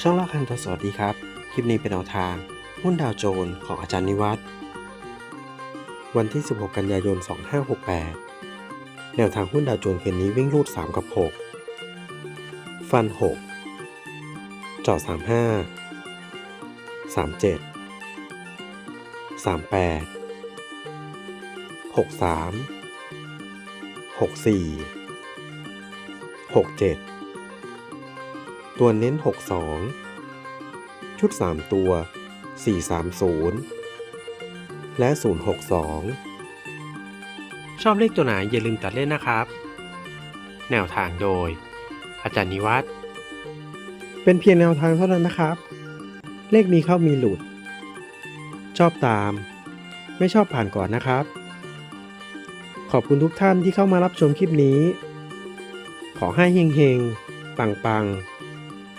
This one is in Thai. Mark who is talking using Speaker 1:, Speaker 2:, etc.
Speaker 1: ช่องเล่าคันทอสวัสดีครับ คลิปนี้เป็นแนวทาง หุ้นดาวโจนส์ของอาจารย์นิวัฒน์วันที่ 16 กันยายน 2568 แนวทางหุ้นดาวโจนส์คืนนี้วิ่งรูด 3 กับ 6 ฟัน 6 จอด 35 37 38 63 64 67 ตัวเน้น 62 ชุด 3 ตัว 430 และ 062 ชอบเลขตัวไหนอย่าลืมตัดเล่นนะครับ แนวทางโดย อาจารย์นิวัฒน์เป็นเพียงแนวทางเท่านั้นนะครับ เลขมีเข้ามีหลุด ชอบตาม ไม่ชอบผ่านก่อนนะครับ ขอบคุณทุกท่านที่เข้ามารับชมคลิปนี้ ขอให้เฮงๆ ปังๆ